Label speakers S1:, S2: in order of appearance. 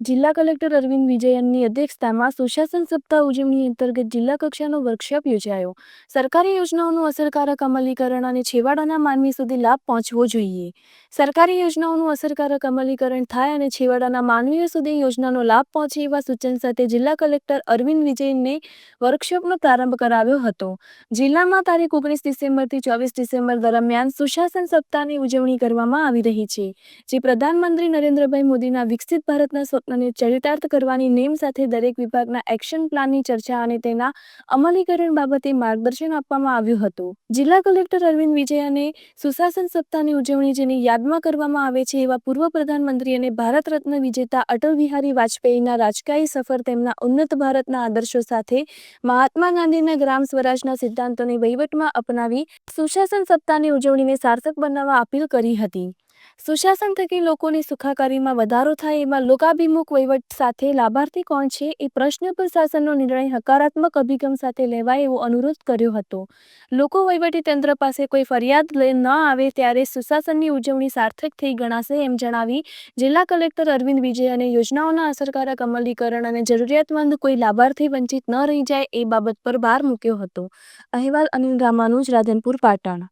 S1: જિલ્લા કલેક્ટર અરવિંદ વિજયનની અધ્યક્ષતામાં સુશાસન સપ્તાહ ઉજવણી અંતર્ગત જિલ્લા કક્ષાનો વર્કશોપ યોજાયો. સરકારી યોજનાઓનું અસરકારક અમલીકરણ અને છેવાડાના માનવી સુધી લાભ પહોંચવો જોઈએ. સરકારી યોજનાઓનું અસરકારક અમલીકરણ થાય અને છેવાડાના માનવીઓ સુધી યોજનાનો લાભ પહોંચે એવા સૂચન સાથે જિલ્લા કલેક્ટર અરવિંદ વિજયને વર્કશોપનો પ્રારંભ કરાવ્યો હતો. જિલ્લામાં તારીખ ઓગણીસ ડિસેમ્બરથી ચોવીસ ડિસેમ્બર દરમિયાન સુશાસન સપ્તાહની ઉજવણી કરવામાં આવી રહી છે. જે પ્રધાનમંત્રી નરેન્દ્રભાઈ મોદીના વિકસિત ભારતના સ્વપ્નને ચરિતાર્થ કરવાની નેમ સાથે દરેક વિભાગના એક્શન પ્લાનની ચર્ચા અને તેના અમલીકરણ બાબતે માર્ગદર્શન આપવામાં આવ્યું હતું. જિલ્લા કલેક્ટર અરવિંદ વિજયને સુશાસન સપ્તાહની ઉજવણી જેની યાદમાં કરવામાં આવે છે એવા પૂર્વ પ્રધાનમંત્રી અને ભારત રત્ન વિજેતા અટલ બિહારી વાજપેયીના રાજકાયી સફર તેમના ઉન્નત ભારતના આદર્શો સાથે મહાત્મા ગાંધીના ગ્રામ સ્વરાજના સિદ્ધાંતોને વહીવટમાં અપનાવી સુશાસન સપ્તાહની ઉજવણીને સાર્થક બનાવવા અપીલ કરી હતી. સુશાસન થકી લોકોની સુખાકારીમાં વધારો થાય એમાં લોકાભિમુખ વહીવટ સાથે લાભાર્થી કોણ છે એ પ્રશ્ન પર શાસનનો નિર્ણય હકારાત્મક અભિગમ સાથે લેવાય એવો અનુરોધ કર્યો હતો. લોકો વહીવટી તંત્ર પાસે કોઈ ફરિયાદ ન આવે ત્યારે સુશાસનની ઉજવણી સાર્થક થઈ ગણાશે એમ જણાવી જિલ્લા કલેક્ટર અરવિંદ વિજય અને યોજનાઓના અસરકારક અમલીકરણ અને જરૂરિયાતમંદ કોઈ લાભાર્થી વંચિત ન રહી જાય એ બાબત પર ભાર મૂક્યો હતો. અહેવાલ અનિલ રામાનુજ, રાધનપુર, પાટણ.